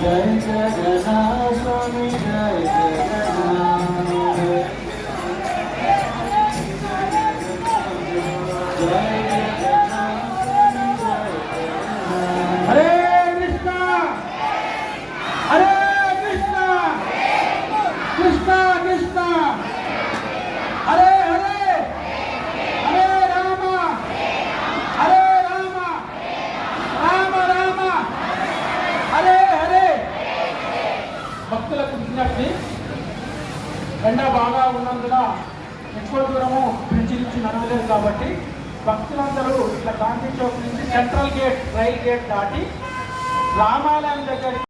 Jai Jagannath. Hare Krishna! Hare Krishna! Krishna Krishna! Hare Hare! Hare Rama! Hare Rama! Rama Rama! Hare Hare! భక్తులకు విజ్ఞప్తి. ఎండ బాగా ఉన్నందున ఎక్కువ దూరము బ్రిడ్జి నుంచి నడవలేదు కాబట్టి భక్తులందరూ ఇట్లా గాంధీ చౌక్ నుంచి సెంట్రల్ గేట్ రైల్ గేట్ దాటి రామాలయం దగ్గర